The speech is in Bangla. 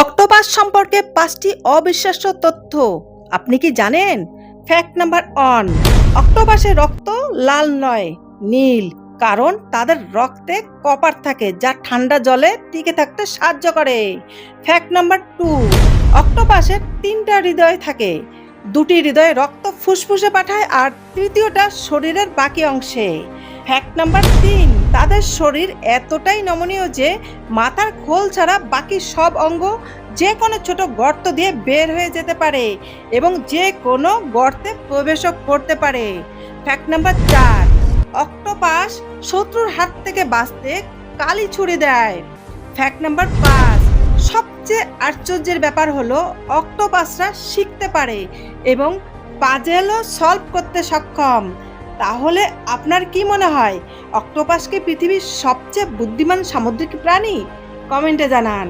অক্টোপাস সম্পর্কে পাঁচটি অবিশ্বাস্য তথ্য। আপনি কি জানেন? ফ্যাক্ট নাম্বার ওয়ান অক্টোপাসের রক্ত লাল নয়, নীল, কারণ তাদের রক্তে কপার থাকে যা ঠান্ডা জলে টিকে থাকতে সাহায্য করে। ফ্যাক্ট নাম্বার টু অক্টোপাসের তিনটা হৃদয় থাকে। দুটি হৃদয় রক্ত ফুসফুসে পাঠায় আর তৃতীয়টা শরীরের বাকি অংশে। ফ্যাক্ট নাম্বার তিন, তাদের শরীর এতটাই নমনীয় যে মাথার খোল ছাড়া বাকি সব অঙ্গ যে কোনো ছোট গর্ত দিয়ে বের হয়ে যেতে পারে এবং যে কোনো গর্তে প্রবেশও করতে পারে। ফ্যাক্ট নাম্বার চার, অক্টোপাস শত্রুর হাত থেকে বাঁচতে কালি ছুরি দেয়। ফ্যাক্ট নাম্বার পাঁচ, সবচেয়ে আশ্চর্যের ব্যাপার হলো অক্টোপাসরা শিখতে পারে এবং পাজেলও সলভ করতে সক্ষম। তাহলে আপনার কি মনে হয়? অক্টোপাস কি পৃথিবীর সবচেয়ে বুদ্ধিমান সামুদ্রিক প্রাণী? কমেন্টে জানান।